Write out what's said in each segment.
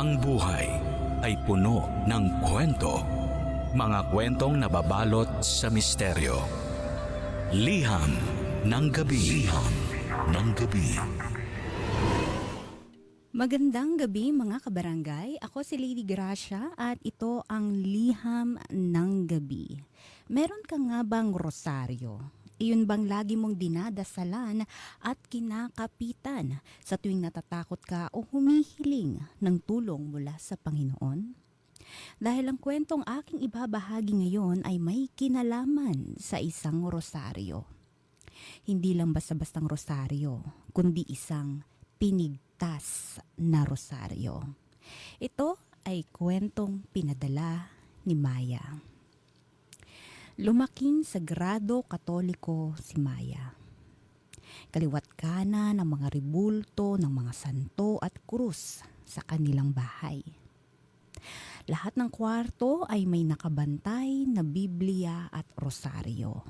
Ang buhay ay puno ng kwento. Mga kwentong nababalot sa misteryo. Liham ng gabi. Liham ng gabi. Magandang gabi mga kabarangay. Ako si Lady Gracia at ito ang Liham ng Gabi. Meron ka nga bang rosaryo? Iyon bang lagi mong dinadasalan at kinakapitan sa tuwing natatakot ka o humihiling ng tulong mula sa Panginoon? Dahil ang kwentong aking ibabahagi ngayon ay may kinalaman sa isang rosaryo. Hindi lang basta-bastang rosaryo, kundi isang pinigtas na rosaryo. Ito ay kwentong pinadala ni Maya. Lumaking sa grado katoliko si Maya. Kaliwat kana ng mga ribulto ng mga santo at krus sa kanilang bahay. Lahat ng kwarto ay may nakabantay na Biblia at rosaryo.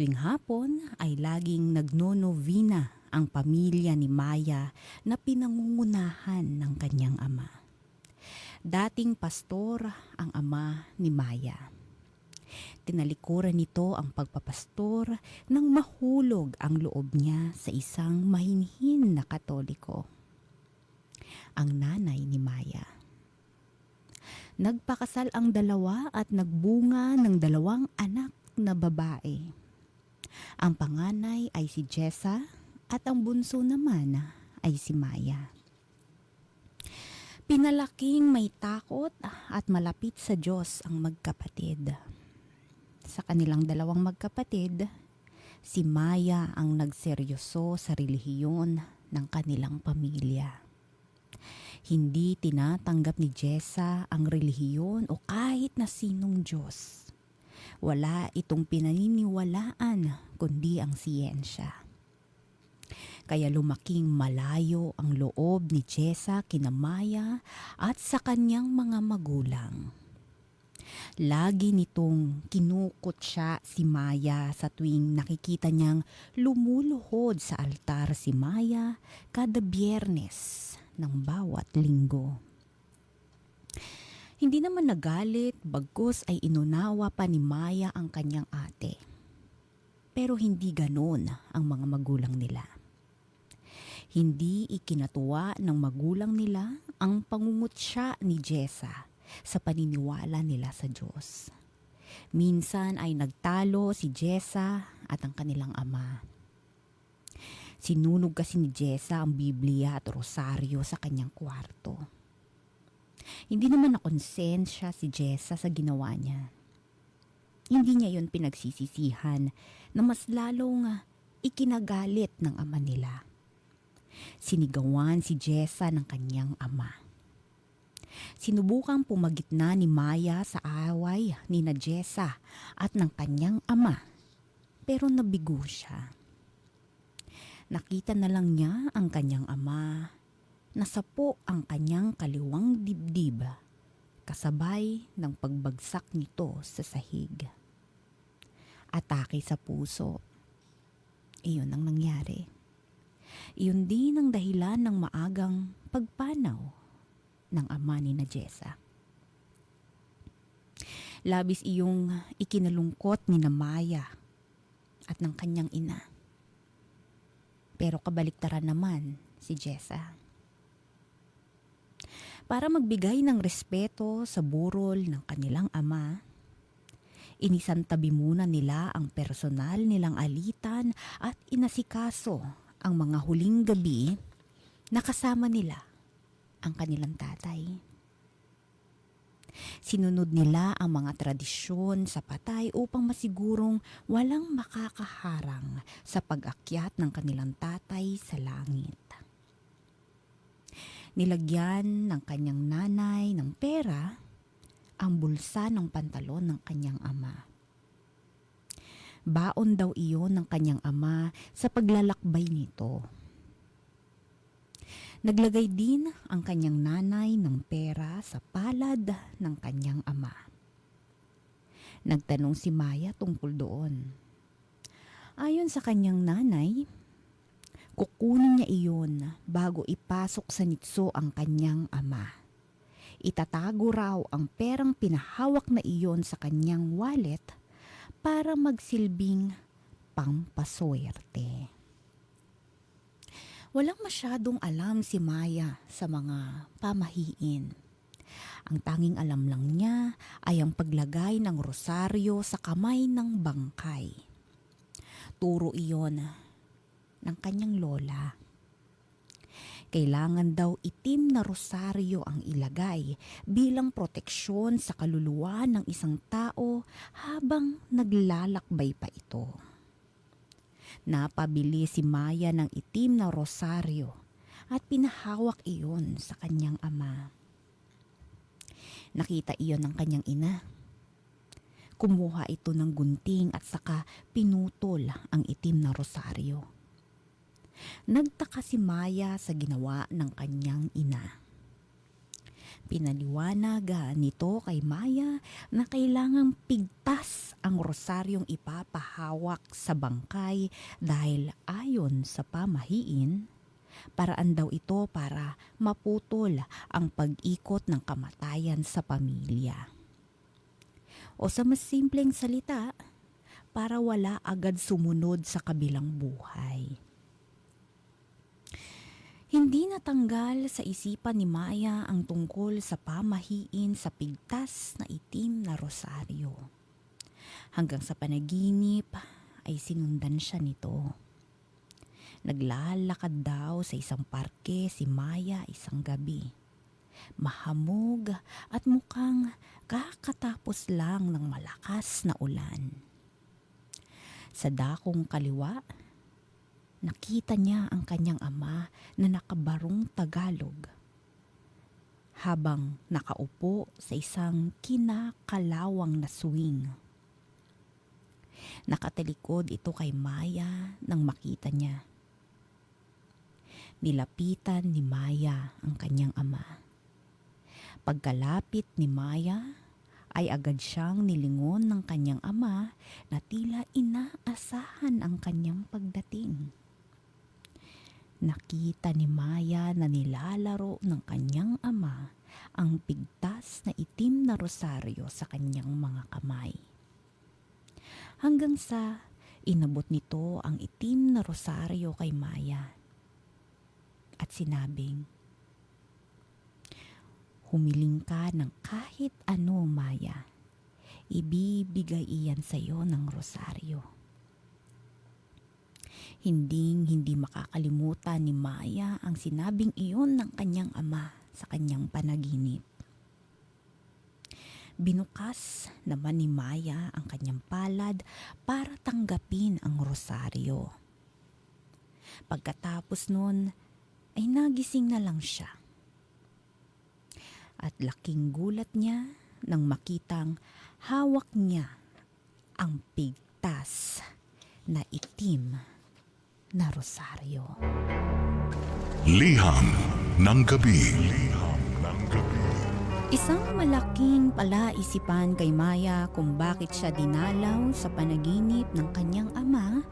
Tuwing hapon ay laging nagnonovina ang pamilya ni Maya na pinangungunahan ng kanyang ama. Dating pastor ang ama ni Maya. Tinalikuran nito ang pagpapastor nang mahulog ang loob niya sa isang mahinhin na katoliko. Ang nanay ni Maya. Nagpakasal ang dalawa at nagbunga ng dalawang anak na babae. Ang panganay ay si Jessa at ang bunso naman ay si Maya. Pinalaking may takot at malapit sa Diyos ang magkapatid. Sa kanilang dalawang magkapatid, si Maya ang nagseryoso sa relihiyon ng kanilang pamilya. Hindi tinatanggap ni Jessa ang relihiyon o kahit na sinong Diyos. Wala itong pinaniniwalaan kundi ang siyensya. Kaya lumaking malayo ang loob ni Jessa kina Maya at sa kanyang mga magulang. Lagi nitong kinukot siya si Maya sa tuwing nakikita niyang lumuluhod sa altar si Maya kada biyernes ng bawat linggo. Hindi naman nagalit, bagkus ay inunawa pa ni Maya ang kanyang ate. Pero hindi ganon ang mga magulang nila. Hindi ikinatuwa ng magulang nila ang pangungutya ni Jessa sa paniniwala nila sa Diyos. Minsan ay nagtalo si Jessa at ang kanilang ama. Sinunog kasi ni Jessa ang Biblia at rosaryo sa kanyang kwarto. Hindi naman nakonsensya si Jessa sa ginawa niya. Hindi niya yon pinagsisisihan na mas lalong ikinagalit ng ama nila. Sinigawan si Jessa ng kanyang ama. Sinubukang pumagitna ni Maya sa away ni na Jessa at ng kanyang ama pero nabigo siya. Nakita na lang niya ang kanyang ama nasapo ang kanyang kaliwang dibdib kasabay ng pagbagsak nito sa sahig. Atake sa puso. Iyon ang nangyari. Iyon din ang dahilan ng maagang pagpanaw ng ama ni na. Labis iyong ikinalungkot ni na Maya at ng kanyang ina. Pero kabaliktaran naman si Jessa. Para magbigay ng respeto sa burol ng kanilang ama, inisantabi muna nila ang personal nilang alitan at inasikaso ang mga huling gabi na kasama nila ang kanilang tatay. Sinunod nila ang mga tradisyon sa patay upang masigurong walang makakaharang sa pag-akyat ng kanilang tatay sa langit. Nilagyan ng kanyang nanay ng pera ang bulsa ng pantalon ng kanyang ama. Baon daw iyon ng kanyang ama sa paglalakbay nito. Naglagay din ang kanyang nanay ng pera sa palad ng kanyang ama. Nagtanong si Maya tungkol doon. Ayon sa kanyang nanay, Kukunin niya iyon bago ipasok sa nitso ang kanyang ama. Itatago raw ang perang pinahawak na iyon sa kanyang wallet para magsilbing pampaswerte. Walang masyadong alam si Maya sa mga pamahiin. Ang tanging alam lang niya ay ang paglagay ng rosaryo sa kamay ng bangkay. Turo iyon ng kanyang lola. Kailangan daw itim na rosaryo ang ilagay bilang proteksyon sa kaluluwa ng isang tao habang naglalakbay pa ito. Napabili si Maya ng itim na rosaryo at pinahawak iyon sa kanyang ama. Nakita iyon ng kanyang ina. Kumuha ito ng gunting at saka pinutol ang itim na rosaryo. Nagtaka si Maya sa ginawa ng kanyang ina. Pinaliwanag nito kay Maya na kailangang pigtas ang rosaryong ipapahawak sa bangkay dahil ayon sa pamahiin, paraan daw ito para maputol ang pag-ikot ng kamatayan sa pamilya. O sa mas simpleng salita, para wala agad sumunod sa kabilang buhay. Hindi natanggal sa isipan ni Maya ang tungkol sa pamahiin sa pigtas na itim na rosaryo. Hanggang sa panaginip ay sinundan siya nito. Naglalakad daw sa isang parke si Maya isang gabi. Mahamog at mukhang kakatapos lang ng malakas na ulan. Sa dakong kaliwa, nakita niya ang kanyang ama na nakabarong Tagalog. Habang nakaupo sa isang kinakalawang na swing. Nakatalikod ito kay Maya nang makita niya. Nilapitan ni Maya ang kanyang ama. Pagkalapit ni Maya, ay agad siyang nilingon ng kanyang ama na tila inaasahan ang kanyang pagdating. Nakita ni Maya na nilalaro ng kanyang ama ang pigtas na itim na rosaryo sa kanyang mga kamay. Hanggang sa inabot nito ang itim na rosaryo kay Maya at sinabing, Humiling ka ng kahit ano, Maya. Ibibigay iyan sa iyo ng rosaryo. Hinding hindi makakalimutan ni Maya ang sinabing iyon ng kanyang ama sa kanyang panaginip. Binukas naman ni Maya ang kanyang palad para tanggapin ang rosaryo. Pagkatapos nun, ay nagising na lang siya. At laking gulat niya nang makitang hawak niya ang pigtas na itim na rosaryo. Liham ng gabi. Liham ng gabi. Isang malaking palaisipan kay Maya kung bakit siya dinalaw sa panaginip ng kanyang ama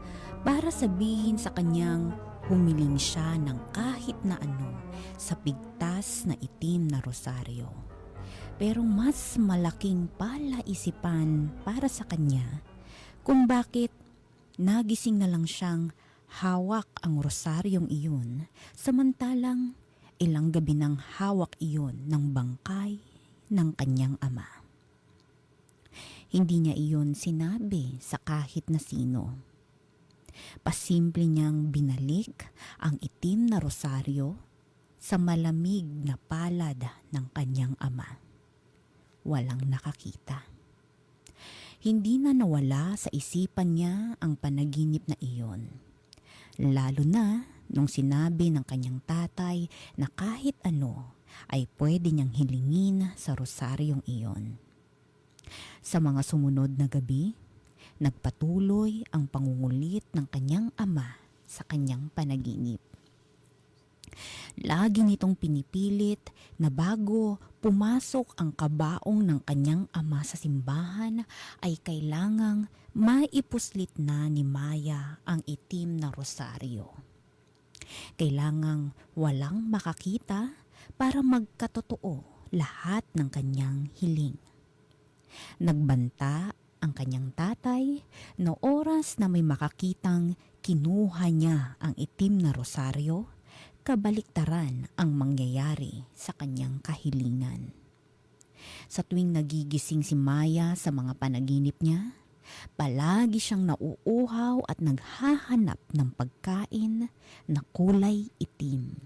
para sabihin sa kanyang humiling siya ng kahit na ano sa pigtas na itim na rosaryo. Pero mas malaking palaisipan para sa kanya kung bakit nagising na lang siyang hawak ang rosaryong iyon samantalang ilang gabi nang hawak iyon ng bangkay ng kanyang ama. Hindi niya iyon sinabi sa kahit na sino. Pasimple niyang binalik ang itim na rosaryo sa malamig na palad ng kanyang ama. Walang nakakita. Hindi na nawala sa isipan niya ang panaginip na iyon. Lalo na nung sinabi ng kanyang tatay na kahit ano ay pwede niyang hilingin sa rosaryong iyon. Sa mga sumunod na gabi, nagpatuloy ang pangungulit ng kanyang ama sa kanyang panaginip. Lagi nitong pinipilit na bago pumasok ang kabaong ng kanyang ama sa simbahan ay kailangang maipuslit na ni Maya ang itim na rosaryo. Kailangang walang makakita para magkatotoo lahat ng kanyang hiling. Nagbanta ang kanyang tatay na oras na may makakitang kinuha niya ang itim na rosaryo, kabaliktaran ang mangyayari sa kanyang kahilingan. Sa tuwing nagigising si Maya sa mga panaginip niya, palagi siyang nauuhaw at naghahanap ng pagkain na kulay itim.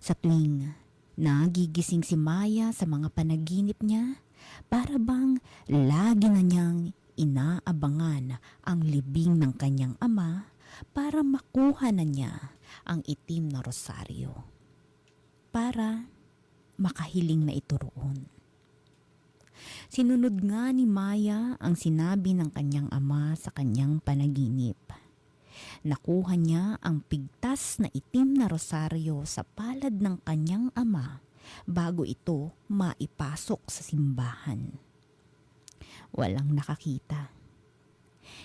Sa tuwing nagigising si Maya sa mga panaginip niya, para bang lagi na niyang inaabangan ang libing ng kanyang ama para makuha na niya ang itim na rosaryo. Para makahiling na ito roon. Sinunod nga ni Maya ang sinabi ng kanyang ama sa kanyang panaginip. Nakuha niya ang pigtas na itim na rosaryo sa palad ng kanyang ama bago ito maipasok sa simbahan. Walang nakakita.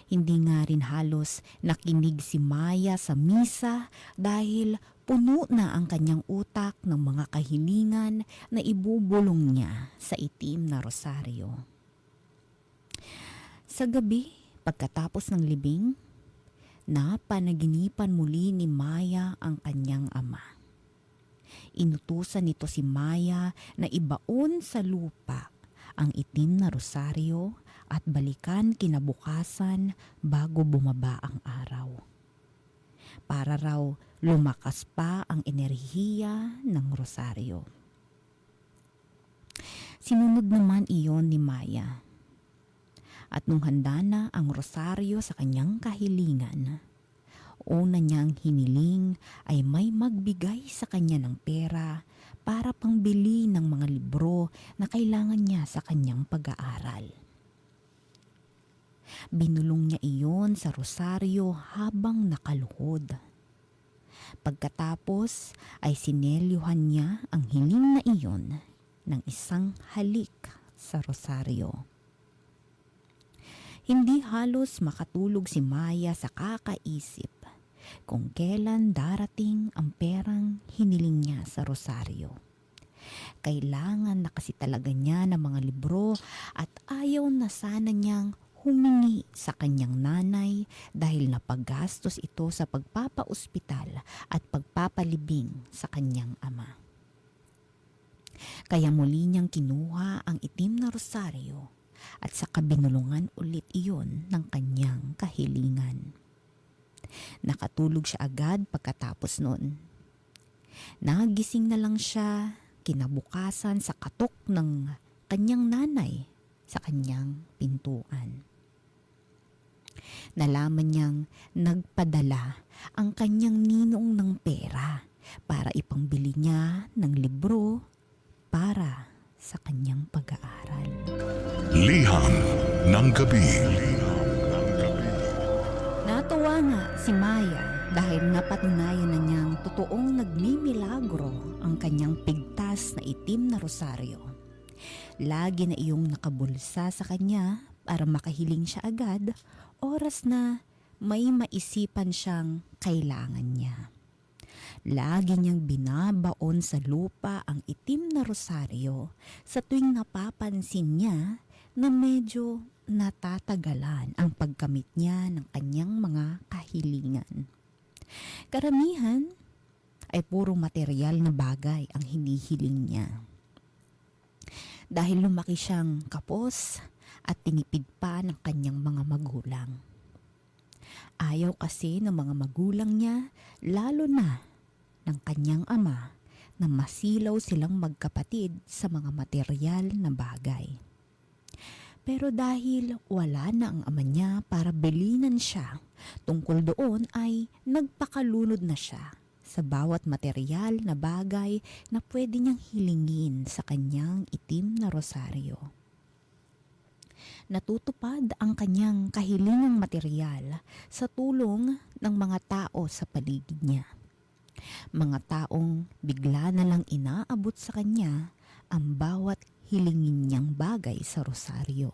Hindi nga rin halos nakinig si Maya sa misa dahil puno na ang kanyang utak ng mga kahilingan na ibubulong niya sa itim na rosaryo. Sa gabi, pagkatapos ng libing, napanaginipan muli ni Maya ang kanyang ama. Inutusan nito si Maya na ibaon sa lupa ang itim na rosaryo at balikan kinabukasan bago bumaba ang araw. Para raw lumakas pa ang enerhiya ng rosaryo. Sinunod naman iyon ni Maya. At nung handa na ang rosaryo sa kanyang kahilingan, una niyang hiniling ay may magbigay sa kanya ng pera para pangbili ng mga libro na kailangan niya sa kanyang pag-aaral. Binulong niya iyon sa rosaryo habang nakaluhod. Pagkatapos ay sinelyuhan niya ang hiling na iyon ng isang halik sa rosaryo. Hindi halos makatulog si Maya sa kakaisip kung kailan darating ang perang hiniling niya sa rosaryo. Kailangan na kasi talaga niya ng mga libro at ayaw na sana niyang humingi sa kanyang nanay dahil napaggastos ito sa pagpapaospital at pagpapalibing sa kanyang ama. Kaya muli niyang kinuha ang itim na rosaryo at sa kabinulungan ulit iyon ng kanyang kahilingan. Nakatulog siya agad pagkatapos noon. Nagising na lang siya kinabukasan sa katok ng kanyang nanay sa kanyang pintuan. Nalaman niyang nagpadala ang kanyang ninong ng pera para ipangbili niya ng libro para sa kanyang pag-aaral. Liham ng gabi. Natuwa nga si Maya dahil napatunayan na niyang totoong nagmimilagro ang kanyang pigtas na itim na rosaryo. Lagi na iyong nakabulsa sa kanya para makahiling siya agad oras na may maisipan siyang kailangan niya. Lagi niyang binabaon sa lupa ang itim na rosaryo sa tuwing napapansin niya na medyo natatagalan ang pagkamit niya ng kanyang mga kahilingan. Karamihan ay puro material na bagay ang hinihiling niya. Dahil lumaki siyang kapos at tinipid pa ng kanyang mga magulang. Ayaw kasi ng mga magulang niya, lalo na ng kanyang ama, na masilaw silang magkapatid sa mga material na bagay. Pero dahil wala na ang ama niya para bilinan siya, tungkol doon ay nagpakalunod na siya sa bawat material na bagay na pwede niyang hilingin sa kanyang itim na rosaryo. Natutupad ang kanyang kahilingang material sa tulong ng mga tao sa paligid niya. Mga taong bigla na lang inaabot sa kanya ang bawat hilingin niyang bagay sa rosaryo.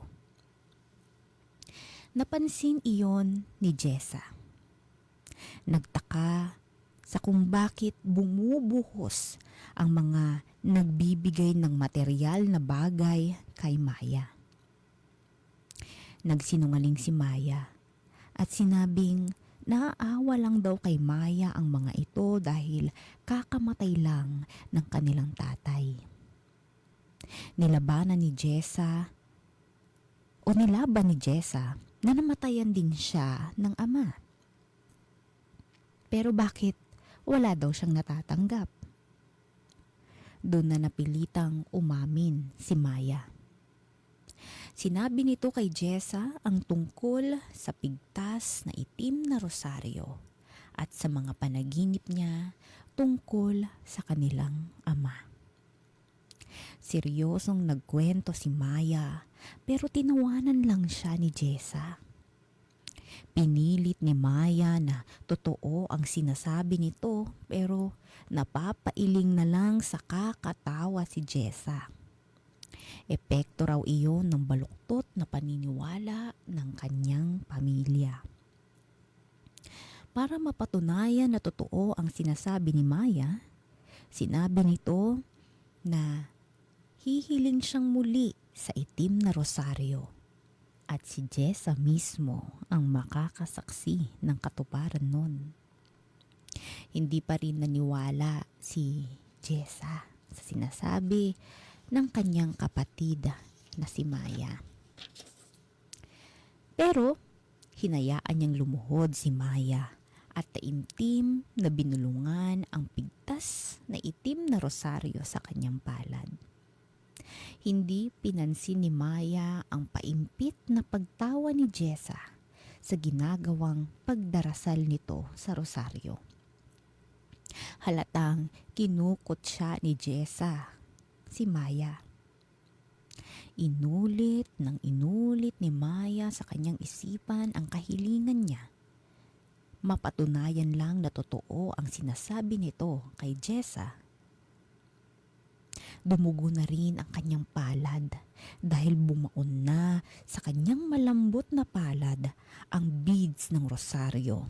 Napansin iyon ni Jessa. Nagtaka sa kung bakit bumubuhos ang mga nagbibigay ng material na bagay kay Maya. Nagsinungaling si Maya at sinabing naaawa lang daw kay Maya ang mga ito dahil kakamatay lang ng kanilang tatay. Nilabanan ni Jessa o nilaban ni Jessa na namatayan din siya ng ama. Pero bakit wala daw siyang natatanggap? Doon na napilitang umamin si Maya. Sinabi nito kay Jessa ang tungkol sa pigtas na itim na rosaryo at sa mga panaginip niya tungkol sa kanilang ama. Seryosong nagkwento si Maya pero tinawanan lang siya ni Jessa. Pinilit ni Maya na totoo ang sinasabi nito pero napapailing na lang sa kakatawa si Jessa. Epekto raw iyon ng baluktot na paniniwala ng kanyang pamilya. Para mapatunayan na totoo ang sinasabi ni Maya, sinabi nito na hihiling siyang muli sa itim na rosaryo at si Jessa mismo ang makakasaksi ng katuparan nun. Hindi pa rin naniwala si Jessa sa sinasabi ng kanyang kapatid na si Maya. Pero hinayaan niyang lumuhod si Maya at taimtim na binulungan ang pigtas na itim na rosaryo sa kanyang palad. Hindi pinansin ni Maya ang paimpit na pagtawa ni Jessa sa ginagawang pagdarasal nito sa rosaryo. Halatang kinukot siya ni Jessa, si Maya. Inulit ng inulit ni Maya sa kanyang isipan ang kahilingan niya. Mapatunayan lang na totoo ang sinasabi nito kay Jessa Dumugo na rin ang kanyang palad dahil bumaon na sa kanyang malambot na palad ang beads ng rosaryo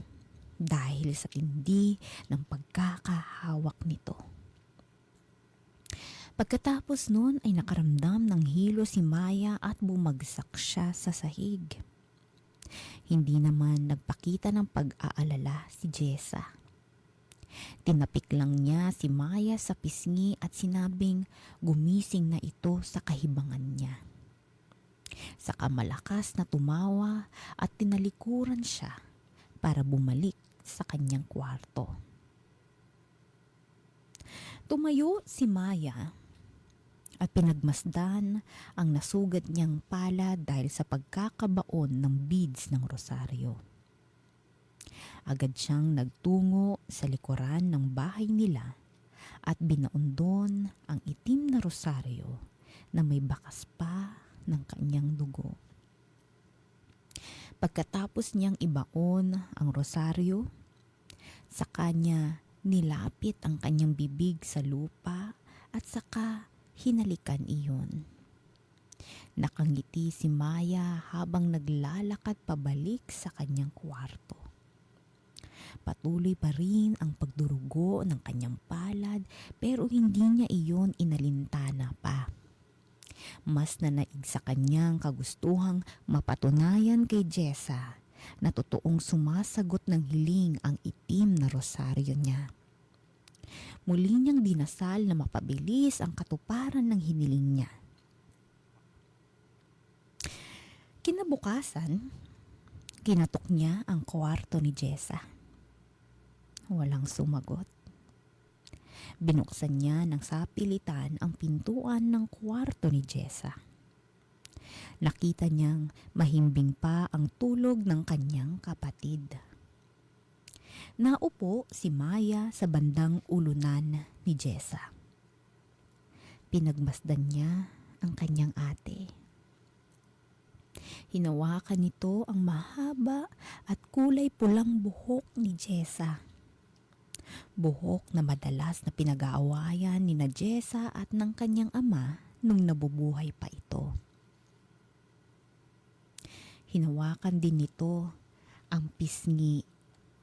dahil sa tindi ng pagkakahawak nito. Pagkatapos nun ay nakaramdam ng hilo si Maya at bumagsak siya sa sahig. Hindi naman nagpakita ng pag-aalala si Jessa. Tinapik lang niya si Maya sa pisngi at sinabing gumising na ito sa kahibangan niya. Saka malakas na tumawa at tinalikuran siya para bumalik sa kanyang kwarto. Tumayo si Maya at pinagmasdan ang nasugad niyang pala dahil sa pagkakabaon ng beads ng rosaryo. Agad siyang nagtungo sa likuran ng bahay nila at binaon doon ang itim na rosaryo na may bakas pa ng kanyang dugo. Pagkatapos niyang ibaon ang rosaryo, sa kanya nilapit ang kanyang bibig sa lupa at saka hinalikan iyon. Nakangiti si Maya habang naglalakad pabalik sa kanyang kwarto. Patuloy pa rin ang pagdurugo ng kanyang palad pero hindi niya iyon inalintana pa. Mas nanaig sa kanyang kagustuhang mapatunayan kay Jessa na totoong sumasagot ng hiling ang itim na rosaryo niya. Muli niyang dinasal na mapabilis ang katuparan ng hiniling niya. Kinabukasan, kinatok niya ang kwarto ni Jessa. Walang sumagot. Binuksan niya ng sapilitan ang pintuan ng kwarto ni Jessa. Nakita niyang mahimbing pa ang tulog ng kanyang kapatid. Naupo si Maya sa bandang ulunan ni Jessa. Pinagmasdan niya ang kanyang ate. Hinawakan nito ang mahaba at kulay pulang buhok ni Jessa buhok na madalas na pinag-aawayan ni Jessa at ng kanyang ama nung nabubuhay pa ito. Hinawakan din nito ang pisngi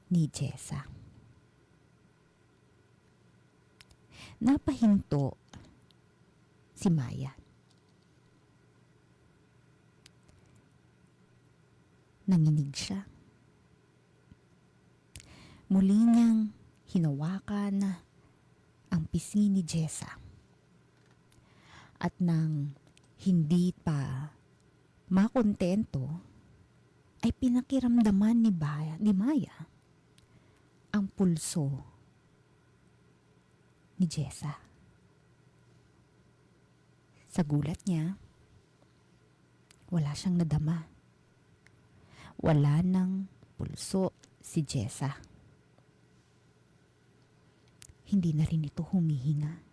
ni Jessa. Napahinto si Maya. Nanginig siya. Muli niyang hinawakan ang pisngi ni Jessa. At nang hindi pa makontento, ay pinakiramdaman ni, Baya, ni Maya ang pulso ni Jessa. Sa gulat niya, wala siyang nadama. Wala nang pulso si Jessa. Hindi na rin ito humihinga.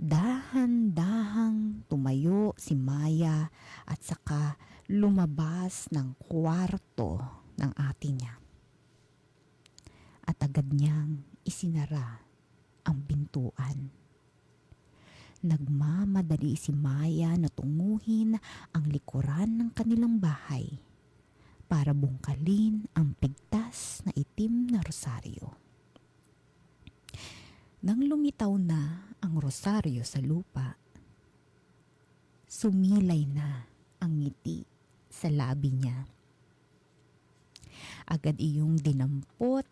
Dahan-dahang tumayo si Maya at saka lumabas ng kwarto ng ate niya. At agad niyang isinara ang bintuan. Nagmamadali si Maya na tunguhin ang likuran ng kanilang bahay para bungkalin ang pigtas na itim na rosaryo. Nang lumitaw na ang rosaryo sa lupa, sumilay na ang ngiti sa labi niya. Agad iyong dinampot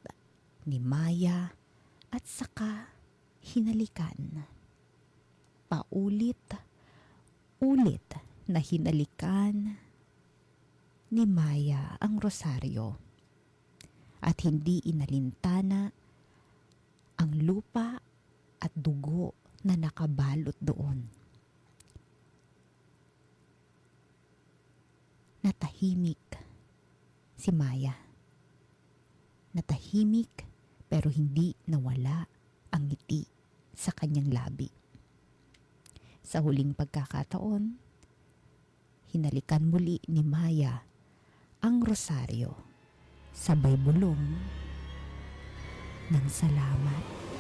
ni Maya at saka hinalikan. Paulit, ulit na hinalikan ni Maya ang rosaryo at hindi inalintana ang lupa at dugo na nakabalot doon. Natahimik si Maya. Natahimik pero hindi nawala ang ngiti sa kanyang labi. Sa huling pagkakataon, hinalikan muli ni Maya ang rosaryo sabay bulong ng salamat.